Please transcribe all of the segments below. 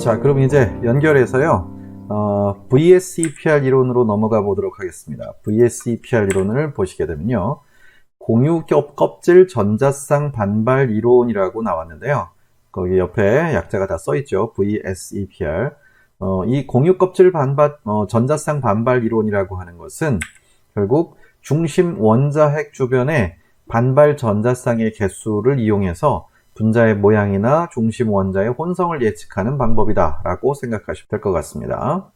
자, 그럼 이제 연결해서요. 어, VSEPR 이론으로 넘어가 보도록 하겠습니다. VSEPR 이론을 보시게 되면요. 공유 겹 껍질 전자쌍 반발 이론이라고 나왔는데요. 거기 옆에 약자가 다 써있죠. VSEPR. 어, 이 공유 껍질 반발, 어, 전자쌍 반발 이론이라고 하는 것은 결국 중심 원자핵 주변에 반발 전자쌍의 개수를 이용해서 분자의 모양이나 중심 원자의 혼성을 예측하는 방법이다 라고 생각하시면 될 것 같습니다.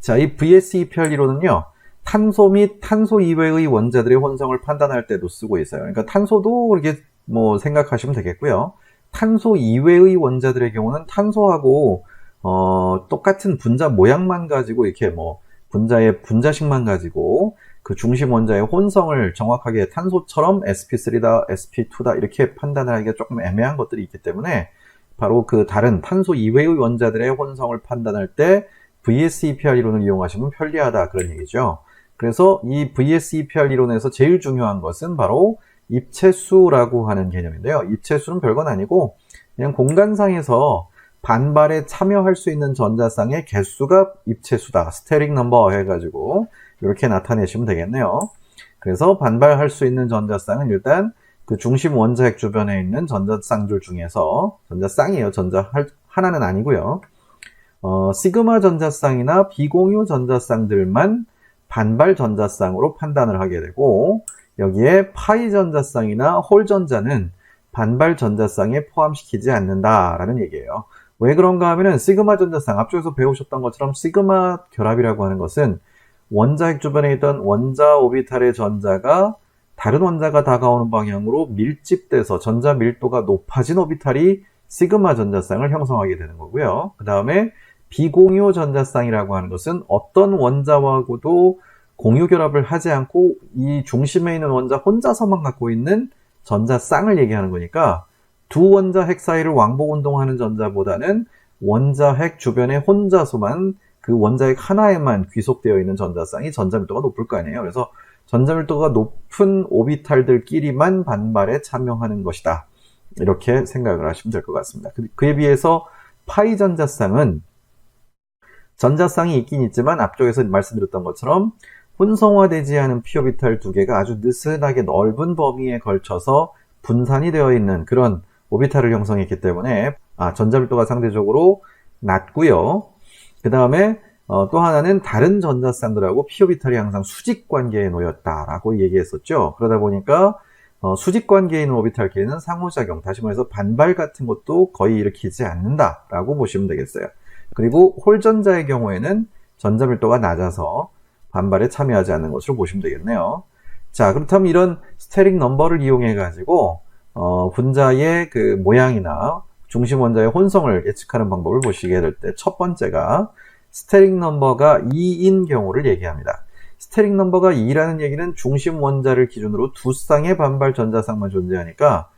자, 이 VSEPR 이론은요, 탄소 및 탄소 이외의 원자들의 혼성을 판단할 때도 쓰고 있어요. 그러니까 탄소도 그렇게 뭐 생각하시면 되겠고요. 탄소 이외의 원자들의 경우는 탄소하고 어, 똑같은 분자 모양만 가지고 이렇게 뭐 분자의 분자식만 가지고 그 중심 원자의 혼성을 정확하게 탄소처럼 sp3다, sp2다 이렇게 판단을 하기가 조금 애매한 것들이 있기 때문에 바로 그 다른 탄소 이외의 원자들의 혼성을 판단할 때 VSEPR 이론을 이용하시면 편리하다 그런 얘기죠. 그래서 이 VSEPR 이론에서 제일 중요한 것은 바로 입체수라고 하는 개념인데요. 입체수는 별건 아니고 그냥 공간상에서 반발에 참여할 수 있는 전자쌍의 개수가 입체수다. 스테릭 넘버 해가지고 이렇게 나타내시면 되겠네요. 그래서 반발할 수 있는 전자쌍은 일단 그 중심 원자핵 주변에 있는 전자쌍들 중에서 전자쌍이에요. 전자 하나는 아니고요. 어, 시그마 전자쌍이나 비공유 전자쌍들만 반발 전자쌍으로 판단을 하게 되고 여기에 파이 전자쌍이나 홀 전자는 반발 전자쌍에 포함시키지 않는다라는 얘기예요. 왜 그런가 하면은 시그마 전자쌍 앞쪽에서 배우셨던 것처럼 시그마 결합이라고 하는 것은 원자핵 주변에 있던 원자 오비탈의 전자가 다른 원자가 다가오는 방향으로 밀집돼서 전자 밀도가 높아진 오비탈이 시그마 전자쌍을 형성하게 되는 거고요. 그 다음에 비공유 전자쌍이라고 하는 것은 어떤 원자하고도 공유 결합을 하지 않고 이 중심에 있는 원자 혼자서만 갖고 있는 전자쌍을 얘기하는 거니까 두 원자 핵 사이를 왕복 운동하는 전자보다는 원자 핵 주변에 혼자서만 그 원자핵 하나에만 귀속되어 있는 전자쌍이 전자밀도가 높을 거 아니에요. 그래서 전자밀도가 높은 오비탈들끼리만 반발에 참여하는 것이다. 이렇게 생각을 하시면 될 것 같습니다. 그, 그에 비해서 파이 전자쌍은 전자쌍이 있긴 있지만 앞쪽에서 말씀드렸던 것처럼 혼성화되지 않은 피오비탈 두 개가 아주 느슨하게 넓은 범위에 걸쳐서 분산이 되어 있는 그런 오비탈을 형성했기 때문에 아, 전자밀도가 상대적으로 낮고요. 그 다음에 어, 또 하나는 다른 전자쌍들하고 피오비탈이 항상 수직 관계에 놓였다라고 얘기했었죠. 그러다 보니까 어, 수직 있는 오비탈끼리는 상호작용, 다시 말해서 반발 같은 것도 거의 일으키지 않는다라고 보시면 되겠어요. 그리고 홀전자의 경우에는 전자밀도가 낮아서 반발에 참여하지 않는 것으로 보시면 되겠네요. 자, 그렇다면 이런 스테릭 넘버를 이용해 가지고 어, 분자의 그 모양이나 중심 원자의 혼성을 예측하는 방법을 보시게 될 때 첫 번째가 스테릭 넘버가 2인 경우를 얘기합니다. 스테릭 넘버가 2라는 얘기는 중심 원자를 기준으로 두 쌍의 반발 전자쌍만 존재하니까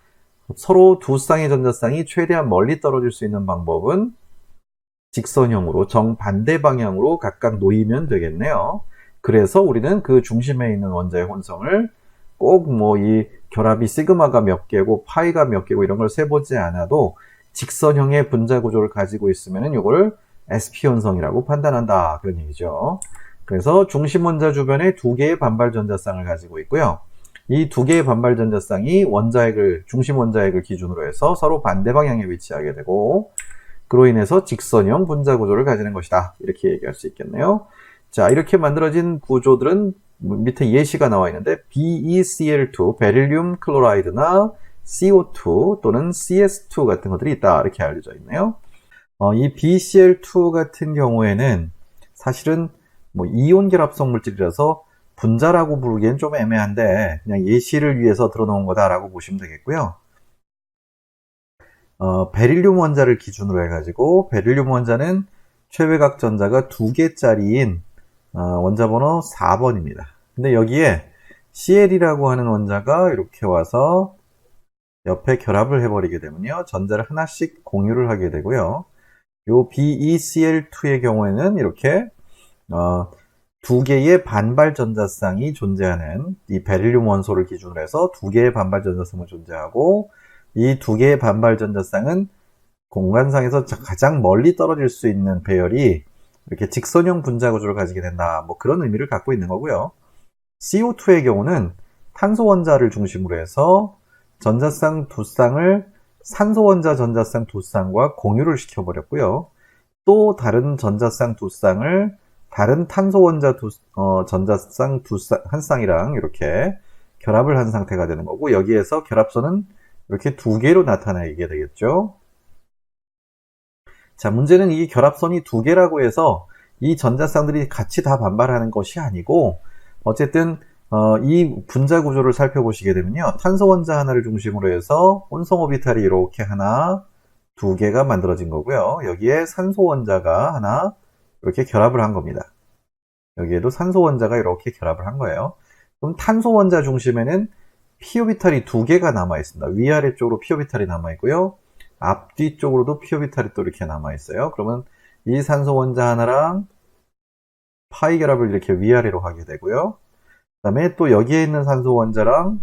서로 두 쌍의 전자쌍이 최대한 멀리 떨어질 수 있는 방법은 직선형으로 정반대 방향으로 각각 놓이면 되겠네요. 그래서 우리는 그 중심에 있는 원자의 혼성을 꼭 뭐 이 결합이 시그마가 몇 개고 파이가 몇 개고 이런 걸 세보지 않아도 직선형의 분자 구조를 가지고 있으면 이걸 SP 혼성이라고 판단한다 그런 얘기죠. 그래서 중심 원자 주변에 두 개의 반발 전자쌍을 가지고 있고요. 이 두 개의 반발 전자쌍이 원자핵을 중심 원자핵을 기준으로 해서 서로 반대 방향에 위치하게 되고 그로 인해서 직선형 분자 구조를 가지는 것이다. 이렇게 얘기할 수 있겠네요. 자, 이렇게 만들어진 구조들은 밑에 예시가 나와 있는데 BeCl2, 베릴륨 클로라이드나 CO2 또는 CS2 같은 것들이 있다. 이렇게 알려져 있네요. 어, 이 BCl2 같은 경우에는 사실은 뭐 이온 결합성 물질이라서 분자라고 부르기엔 좀 애매한데 그냥 예시를 위해서 들어놓은 거다라고 보시면 되겠고요. 어, 베릴륨 원자를 기준으로 해가지고 베릴륨 원자는 최외각 전자가 두 개짜리인 어, 원자 번호 4번입니다. 근데 여기에 CL이라고 하는 원자가 이렇게 와서 옆에 결합을 해버리게 되면요. 전자를 하나씩 공유를 하게 되고요. 요 BeCl2의 경우에는 이렇게 어, 두 개의 반발 전자쌍이 존재하는 이 베릴륨 원소를 기준으로 해서 두 개의 반발 전자쌍을 존재하고 이 두 개의 반발 전자쌍은 공간상에서 자- 가장 멀리 떨어질 수 있는 배열이 이렇게 직선형 분자 구조를 가지게 된다. 뭐 그런 의미를 갖고 있는 거고요. CO2의 경우는 탄소 원자를 중심으로 해서 전자쌍 두 쌍을 산소 원자 전자쌍 두 쌍과 공유를 시켜버렸고요. 또 다른 전자쌍 두 쌍을 다른 탄소 원자 두, 어, 전자쌍 두 쌍, 한 쌍이랑 이렇게 결합을 한 상태가 되는 거고, 여기에서 결합선은 이렇게 두 개로 나타나게 되겠죠. 자, 문제는 이 결합선이 두 개라고 해서 이 전자쌍들이 같이 다 반발하는 것이 아니고, 어쨌든, 어, 이 분자 구조를 살펴보시게 되면요. 탄소 원자 하나를 중심으로 해서 온성 오비탈이 이렇게 하나, 두 개가 만들어진 거고요. 여기에 산소 원자가 하나, 이렇게 결합을 한 겁니다. 여기에도 산소 원자가 이렇게 결합을 한 거예요. 그럼 탄소 원자 중심에는 피오비탈이 두 개가 남아 있습니다. 위아래 쪽으로 피오비탈이 남아 있고요. 앞뒤 쪽으로도 피오비탈이 또 이렇게 남아 있어요. 그러면 이 산소 원자 하나랑 파이 결합을 이렇게 위아래로 하게 되고요. 그다음에 또 여기에 있는 산소 원자랑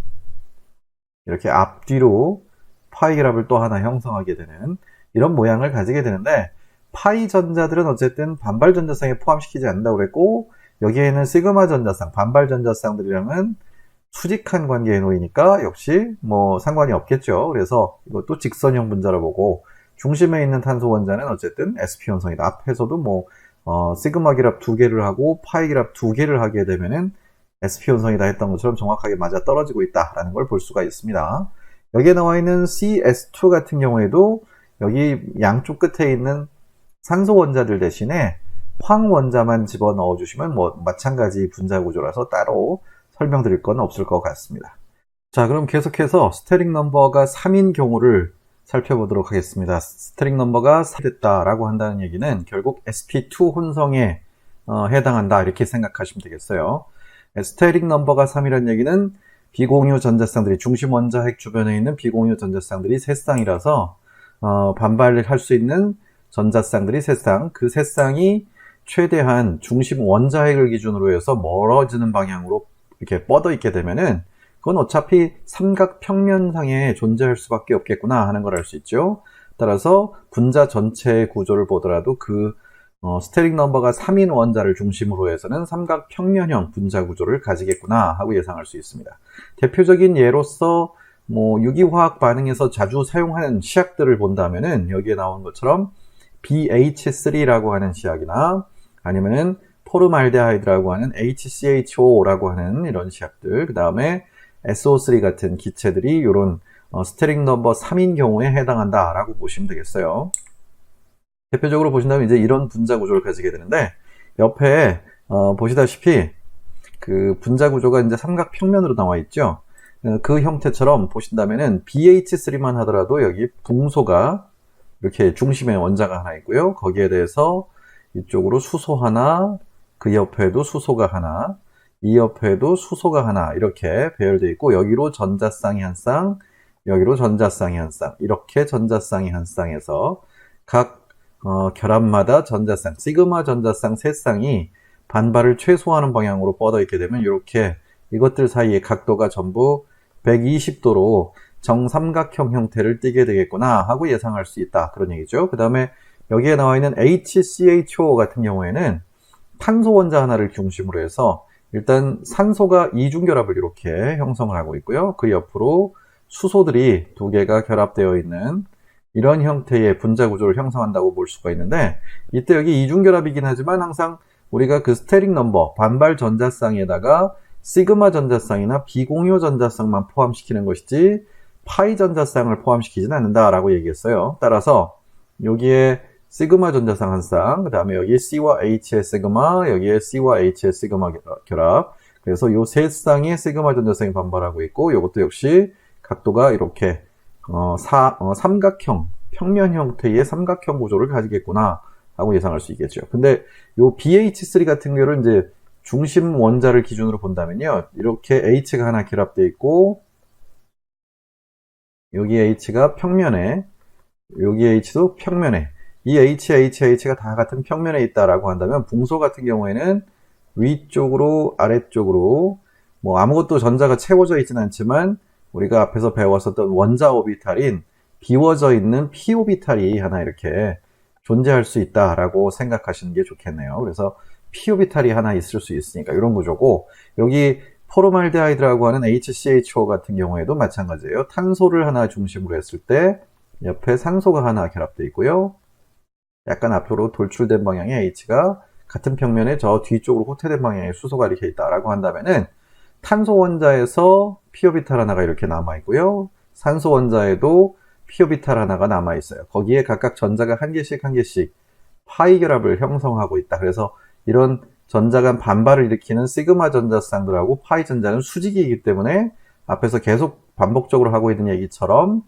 이렇게 앞뒤로 파이 결합을 또 하나 형성하게 되는 이런 모양을 가지게 되는데 파이 전자들은 어쨌든 반발 전자쌍에 포함시키지 않는다고 그랬고 여기에는 시그마 전자쌍, 반발 전자쌍들이랑은 수직한 관계에 놓이니까 역시 뭐 상관이 없겠죠. 그래서 이것도 직선형 분자를 보고 중심에 있는 탄소 원자는 어쨌든 sp 현성이다. 앞에서도 뭐 어, 시그마 결합 두 개를 하고 파이 결합 두 개를 하게 되면은 sp 현성이다 했던 것처럼 정확하게 맞아 떨어지고 있다라는 걸 볼 수가 있습니다. 여기에 나와 있는 CS2 같은 경우에도 여기 양쪽 끝에 있는 산소 원자들 대신에 황 원자만 집어 넣어 주시면 뭐 마찬가지 분자 구조라서 따로 설명드릴 건 없을 것 같습니다. 자, 그럼 계속해서 스테링 넘버가 3인 경우를 살펴보도록 하겠습니다. 스테링 넘버가 3 됐다라고 한다는 얘기는 결국 sp2 혼성에 어, 해당한다 이렇게 생각하시면 되겠어요. 스테링 넘버가 3이라는 얘기는 비공유 전자쌍들이 중심 원자 핵 주변에 있는 비공유 전자쌍들이 세 쌍이라서 어, 반발을 할 수 있는 전자쌍들이 세 쌍, 그 세 쌍이 최대한 중심 원자핵을 기준으로 해서 멀어지는 방향으로 이렇게 뻗어 있게 되면은 그건 어차피 삼각 평면상에 존재할 수밖에 없겠구나 하는 걸 알 수 있죠. 따라서 분자 전체의 구조를 보더라도 그 어, 스테링 넘버가 3인 원자를 중심으로 해서는 삼각 평면형 분자 구조를 가지겠구나 하고 예상할 수 있습니다. 대표적인 예로서 뭐 유기화학 반응에서 자주 사용하는 시약들을 본다면은 여기에 나온 것처럼 BH3라고 하는 시약이나 아니면은 포르말데하이드라고 하는 HCHO라고 하는 이런 시약들, 그 다음에 SO3 같은 기체들이 이런 어, 스테링 넘버 3인 경우에 해당한다라고 보시면 되겠어요. 대표적으로 보신다면 이제 이런 분자 구조를 가지게 되는데 옆에 어, 보시다시피 그 분자 구조가 이제 삼각 평면으로 나와 있죠. 어, 그 형태처럼 보신다면은 BH3만 하더라도 여기 붕소가 이렇게 중심에 원자가 하나 있고요. 거기에 대해서 이쪽으로 수소 하나, 그 옆에도 수소가 하나, 이 옆에도 수소가 하나 이렇게 배열되어 있고 여기로 전자쌍이 한 쌍, 여기로 전자쌍이 한 쌍, 이렇게 전자쌍이 한 쌍에서 각 어, 결합마다 전자쌍, 시그마 전자쌍 세 쌍이 반발을 최소화하는 방향으로 뻗어 있게 되면 이렇게 이것들 사이의 각도가 전부 120도로 정삼각형 형태를 띠게 되겠구나 하고 예상할 수 있다. 그런 얘기죠. 그 다음에 여기에 나와 있는 HCHO 같은 경우에는 탄소 원자 하나를 중심으로 해서 일단 산소가 이중 결합을 이렇게 형성을 하고 있고요. 그 옆으로 수소들이 두 개가 결합되어 있는 이런 형태의 분자 구조를 형성한다고 볼 수가 있는데 이때 여기 이중결합이긴 하지만 항상 우리가 그 스테링 넘버 반발 전자쌍에다가 시그마 전자쌍이나 비공유 전자쌍만 포함시키는 것이지 파이 전자쌍을 포함시키지는 않는다라고 얘기했어요. 따라서 여기에 시그마 전자쌍 한 쌍, 그 다음에 여기 C와 H의 시그마, 여기에 C와 H의 시그마 결합. 그래서 이세 쌍의 시그마 전자쌍이 반발하고 있고, 이것도 역시 각도가 이렇게 어, 사, 어, 삼각형, 평면 형태의 삼각형 구조를 가지겠구나 하고 예상할 수 있겠죠. 근데 이 BH3 같은 경우는 이제 중심 원자를 기준으로 본다면요, 이렇게 H가 하나 결합되어 있고, 여기 H가 평면에, 여기 H도 평면에, 이 H, H, H가 다 같은 평면에 있다라고 한다면 붕소 같은 경우에는 위쪽으로 아래쪽으로 뭐 아무것도 전자가 채워져 있지는 않지만 우리가 앞에서 배웠었던 원자 오비탈인 비워져 있는 p 오비탈이 하나 이렇게 존재할 수 있다라고 생각하시는 게 좋겠네요. 그래서 p 오비탈이 하나 있을 수 있으니까 이런 구조고 여기 포르말데하이드라고 하는 HCHO 같은 경우에도 마찬가지예요. 탄소를 하나 중심으로 했을 때 옆에 산소가 하나 결합되어 있고요. 약간 앞으로 돌출된 방향의 H가 같은 평면에 저 뒤쪽으로 호태된 방향의 수소가 이렇게 있다라고 한다면은 탄소 원자에서 피오비탈 하나가 이렇게 남아 있고요. 산소 원자에도 피오비탈 하나가 남아 있어요. 거기에 각각 전자가 한 개씩 한 개씩 파이 결합을 형성하고 있다. 그래서 이런 전자 간 반발을 일으키는 시그마 전자쌍들하고 파이 전자는 수직이기 때문에 앞에서 계속 반복적으로 하고 있는 얘기처럼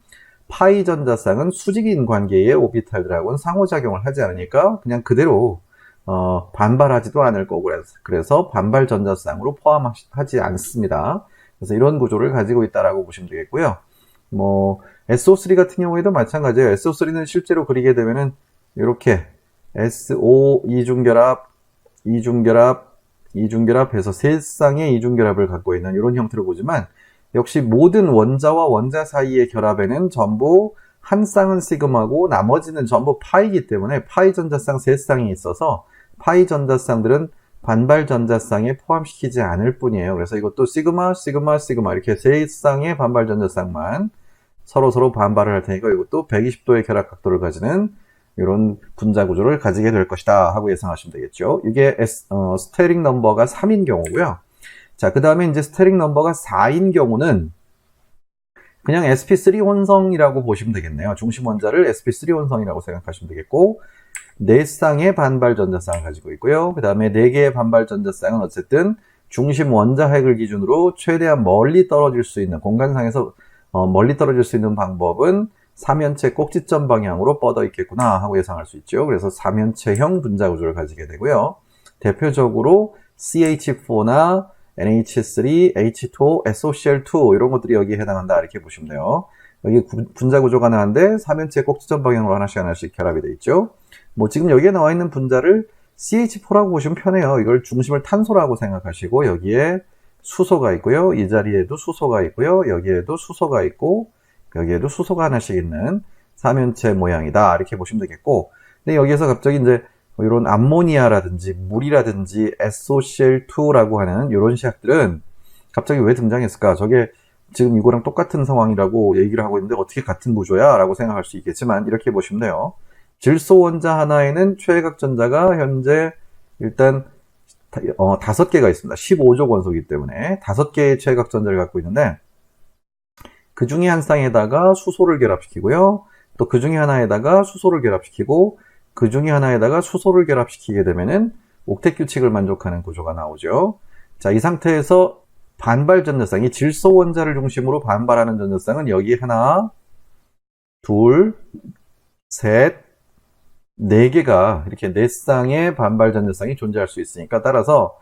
파이 전자쌍은 수직인 관계의 오비탈들하고는 상호작용을 하지 않으니까 그냥 그대로 어, 반발하지도 않을 거고 그래서, 반발 전자쌍으로 포함하지 않습니다. 그래서 이런 구조를 가지고 있다라고 보시면 되겠고요. 뭐 SO3 같은 경우에도 마찬가지예요. SO3는 실제로 그리게 되면은 이렇게 SO 이중결합, 이중결합, 이중결합해서 세 쌍의 이중결합을 갖고 있는 이런 형태로 보지만 역시 모든 원자와 원자 사이의 결합에는 전부 한 쌍은 시그마고 나머지는 전부 파이기 때문에 파이 전자쌍 세 쌍이 있어서 파이 전자쌍들은 반발 전자쌍에 포함시키지 않을 뿐이에요. 그래서 이것도 시그마, 시그마, 시그마 이렇게 세 쌍의 반발 전자쌍만 서로 서로 반발을 할 테니까 이것도 120도의 결합 각도를 가지는 이런 분자 구조를 가지게 될 것이다 하고 예상하시면 되겠죠. 이게 S, 어, 스테링 넘버가 3인 경우고요. 자, 그 다음에 이제 스테링 넘버가 4인 경우는 그냥 sp3 혼성이라고 보시면 되겠네요. 중심 원자를 sp3 혼성이라고 생각하시면 되겠고, 4쌍의 반발 전자쌍을 가지고 있고요. 그 다음에 4개의 반발 전자쌍은 어쨌든 중심 원자 핵을 기준으로 최대한 멀리 떨어질 수 있는, 공간상에서 어, 멀리 떨어질 수 있는 방법은 삼연체 꼭지점 방향으로 뻗어 있겠구나 하고 예상할 수 있죠. 그래서 삼연체형 분자 구조를 가지게 되고요. 대표적으로 CH4나 NH3, H2, SOCl2 이런 것들이 여기에 해당한다 이렇게 보시면 돼요. 여기 분자 구조가 나는데 삼연체 꼭지점 방향으로 하나씩 하나씩 결합이 되어 있죠. 뭐 지금 여기에 나와 있는 분자를 CH4라고 보시면 편해요. 이걸 중심을 탄소라고 생각하시고 여기에 수소가 있고요. 이 자리에도 수소가 있고요. 여기에도 수소가 있고 여기에도 수소가 하나씩 있는 삼연체 모양이다. 이렇게 보시면 되겠고 근데 여기에서 갑자기 이제 뭐 이런 암모니아라든지 물이라든지 SOCl2라고 하는 이런 시약들은 갑자기 왜 등장했을까? 저게 지금 이거랑 똑같은 상황이라고 얘기를 하고 있는데 어떻게 같은 구조야? 라고 생각할 수 있겠지만 이렇게 보시면 돼요. 질소 원자 하나에는 최외각 전자가 현재 일단 어, 다섯 개가 있습니다. 15조 원소이기 때문에 다섯 개의 최외각 전자를 갖고 있는데 그 중에 한 쌍에다가 수소를 결합시키고요. 또 그 중에 하나에다가 수소를 결합시키고 그 중에 하나에다가 수소를 결합시키게 되면은 옥텟 규칙을 만족하는 구조가 나오죠. 자, 이 상태에서 반발 전자쌍이 질소 원자를 중심으로 반발하는 전자쌍은 여기 하나, 둘, 셋, 네 개가 이렇게 네 쌍의 반발 전자쌍이 존재할 수 있으니까 따라서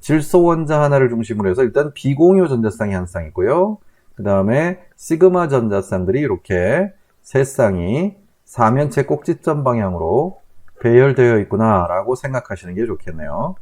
질소 원자 하나를 중심으로 해서 일단 비공유 전자쌍이 한 쌍이고요. 그 다음에 시그마 전자쌍들이 이렇게 세 쌍이 사면체 꼭지점 방향으로 배열되어 있구나 라고 생각하시는 게 좋겠네요.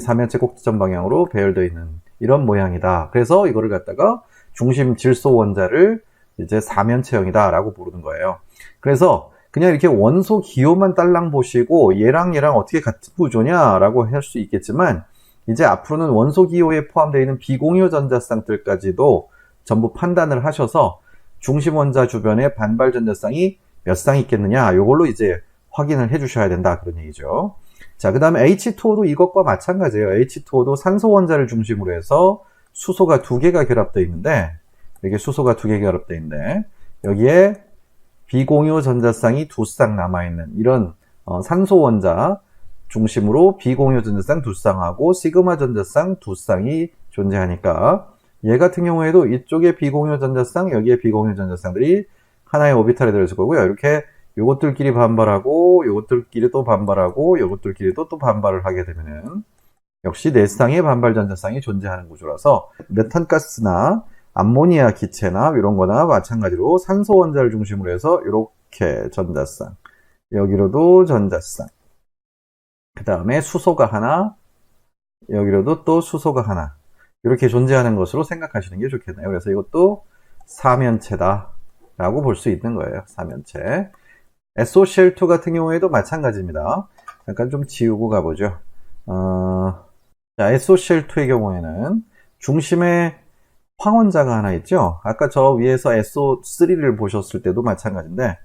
사면체 꼭지점 방향으로 배열되어 있는 이런 모양이다. 그래서 이거를 갖다가 중심 질소 원자를 이제 사면체형이다 라고 부르는 거예요. 그래서 그냥 이렇게 원소 기호만 딸랑 보시고 얘랑 얘랑 어떻게 같은 구조냐 라고 할 수 있겠지만 이제 앞으로는 원소 기호에 포함되어 있는 비공유 전자쌍들까지도 전부 판단을 하셔서 중심 원자 주변에 반발 전자쌍이 몇 쌍 있겠느냐 이걸로 이제 확인을 해 주셔야 된다 그런 얘기죠. 자, 그 다음에 H2O도 이것과 마찬가지예요. H2O도 산소 원자를 중심으로 해서 수소가 두 개가 결합되어 있는데 여기 수소가 두 개 결합되어 있는데 여기에 비공유 전자쌍이 두 쌍 남아있는 이런 어, 산소 원자 중심으로 비공유 전자쌍 두 쌍하고 시그마 전자쌍 두 쌍이 존재하니까 얘 같은 경우에도 이쪽에 비공유 전자쌍 여기에 비공유 전자쌍들이 하나의 오비탈에 들어있을 거고요. 이렇게 요것들끼리 반발하고 요것들끼리 또 반발하고 요것들끼리 또 또 반발을 하게 되면은 역시 네 쌍의 반발 전자쌍이 존재하는 구조라서 메탄가스나 암모니아 기체나 이런 거나 마찬가지로 산소 원자를 중심으로 해서 이렇게 전자쌍 여기로도 전자쌍 그 다음에 수소가 하나 여기로도 또 수소가 하나 이렇게 존재하는 것으로 생각하시는 게 좋겠네요. 그래서 이것도 사면체다 라고 볼 수 있는 거예요. 사면체. SOCl2 같은 경우에도 마찬가지입니다. 잠깐 좀 지우고 가보죠. 어, 자, SOCl2의 경우에는 중심에 황원자가 하나 있죠. 아까 저 위에서 SO3를 보셨을 때도 마찬가지인데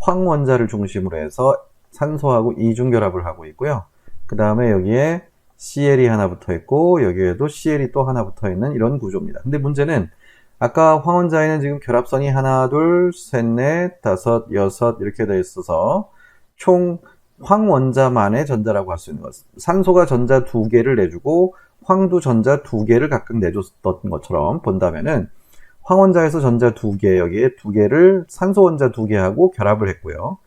황원자를 중심으로 해서 산소하고 이중 결합을 하고 있고요. 그 다음에 여기에 CL이 하나 붙어 있고 여기에도 CL이 또 하나 붙어 있는 이런 구조입니다. 근데 문제는 아까 황원자에는 지금 결합선이 하나, 둘, 셋, 넷, 다섯, 여섯 이렇게 되어 있어서 총 황원자만의 전자라고 할 수 있는 것. 산소가 전자 두 개를 내주고 황도 전자 두 개를 각각 내줬던 것처럼 본다면은 황원자에서 전자 두 개, 여기에 두 개를 산소 원자 두 개하고 결합을 했고요.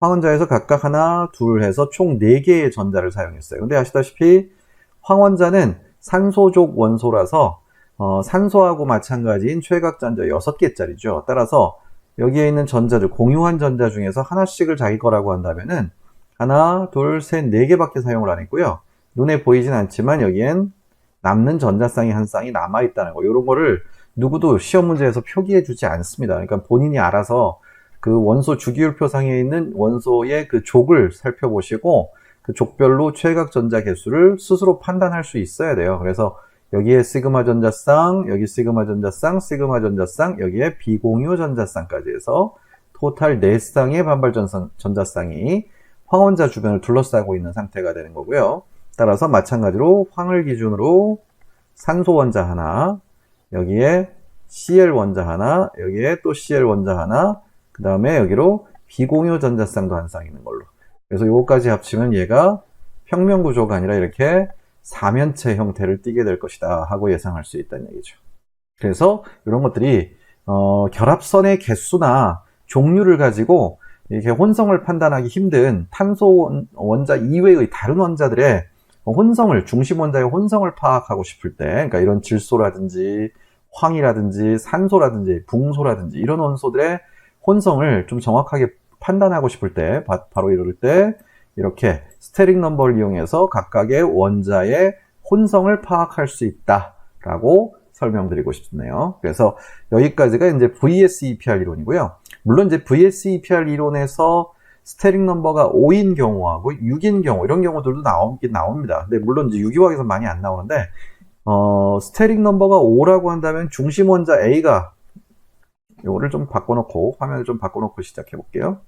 황원자에서 각각 하나, 둘 해서 총 네 개의 전자를 사용했어요. 근데 아시다시피 황원자는 산소족 원소라서 어, 산소하고 마찬가지인 최각 전자 6개짜리죠. 따라서 여기에 있는 전자들, 공유한 전자 중에서 하나씩을 자기 거라고 한다면은 하나, 둘, 셋, 네 개밖에 사용을 안 했고요. 눈에 보이진 않지만 여기엔 남는 전자쌍이 한 쌍이 남아 있다는 거. 이런 거를 누구도 시험 문제에서 표기해 주지 않습니다. 그러니까 본인이 알아서 그 원소 주기율표상에 있는 원소의 그 족을 살펴보시고 그 족별로 최각 전자 개수를 스스로 판단할 수 있어야 돼요. 그래서 여기에 시그마 전자쌍, 여기 시그마 전자쌍, 시그마 전자쌍, 여기에 비공유 전자쌍까지 해서 토탈 4쌍의 반발 전자쌍이 황원자 주변을 둘러싸고 있는 상태가 되는 거고요. 따라서 마찬가지로 황을 기준으로 산소 원자 하나, 여기에 Cl 원자 하나, 여기에 또 Cl 원자 하나, 그 다음에 여기로 비공유 전자쌍도 한 쌍 있는 걸로. 그래서 요거까지 합치면 얘가 평면 구조가 아니라 이렇게 사면체 형태를 띠게 될 것이다 하고 예상할 수 있다는 얘기죠. 그래서 이런 것들이 어, 결합선의 개수나 종류를 가지고 이렇게 혼성을 판단하기 힘든 탄소 원자 이외의 다른 원자들의 혼성을 중심 원자의 혼성을 파악하고 싶을 때, 그러니까 이런 질소라든지 황이라든지 산소라든지 붕소라든지 이런 원소들의 혼성을 좀 정확하게 판단하고 싶을 때, 바 로 이럴 때 이렇게 스테릭 넘버를 이용해서 각각의 원자의 혼성을 파악할 수 있다라고 설명드리고 싶네요. 그래서 여기까지가 이제 VSEPR 이론이고요. 물론 이제 VSEPR 이론에서 스테릭 넘버가 5인 경우하고 6인 경우 이런 경우들도 나오긴 나옵니다. 근데 물론 이제 유기화학에서 많이 안 나오는데 어, 스테릭 넘버가 5라고 한다면 중심 원자 A가 이거를 좀 바꿔놓고 화면을 좀 바꿔놓고 시작해 볼게요.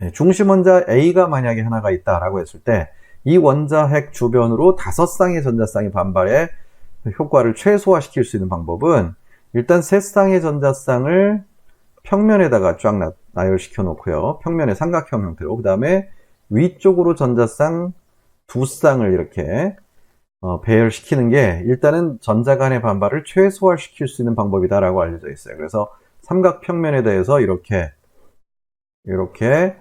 네, 중심 원자 A가 만약에 하나가 있다라고 했을 때 이 원자 핵 주변으로 다섯 쌍의 전자쌍이 반발에 효과를 최소화시킬 수 있는 방법은 일단 세 쌍의 전자쌍을 평면에다가 쫙 나, 나열시켜 놓고요. 평면의 삼각형 형태로. 그 다음에 위쪽으로 전자쌍 두 쌍을 이렇게 어, 배열시키는 게 일단은 전자 간의 반발을 최소화시킬 수 있는 방법이다라고 알려져 있어요. 그래서 삼각 평면에 대해서 이렇게 이렇게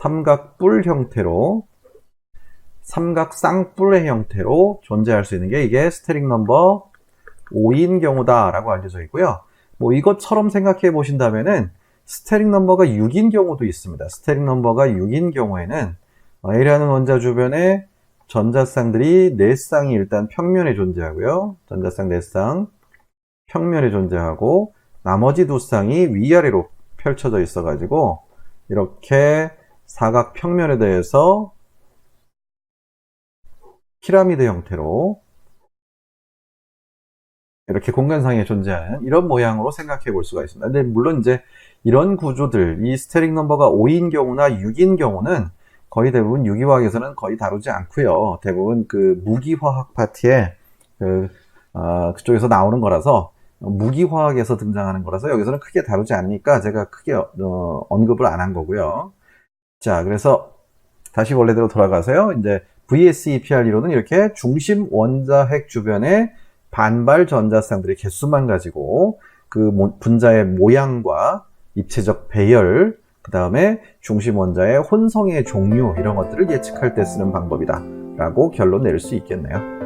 삼각뿔 형태로 삼각 쌍뿔의 형태로 존재할 수 있는 게 이게 스테릭 넘버 5인 경우다라고 알려져 있고요. 뭐 이것처럼 생각해 보신다면은 스테릭 넘버가 6인 경우도 있습니다. 스테릭 넘버가 6인 경우에는 A라는 원자 주변에 전자쌍들이 4쌍이 일단 평면에 존재하고요. 전자쌍 4쌍 평면에 존재하고 나머지 두 쌍이 위아래로 펼쳐져 있어 가지고 이렇게 사각 평면에 대해서 피라미드 형태로 이렇게 공간상에 존재하는 이런 모양으로 생각해 볼 수가 있습니다. 근데 물론 이제 이런 구조들, 이 스테릭 넘버가 5인 경우나 6인 경우는 거의 대부분 유기화학에서는 거의 다루지 않고요. 대부분 그 무기화학 파트에 그, 어, 그쪽에서 나오는 거라서 무기화학에서 등장하는 거라서 여기서는 크게 다루지 않으니까 제가 크게 어, 언급을 안 한 거고요. 자, 그래서 다시 원래대로 돌아가서요. 이제 VSEPR 이론은 이렇게 중심 원자 핵 주변에 반발 전자쌍들의 개수만 가지고 그 분자의 모양과 입체적 배열, 그 다음에 중심 원자의 혼성의 종류 이런 것들을 예측할 때 쓰는 방법이다 라고 결론 낼 수 있겠네요.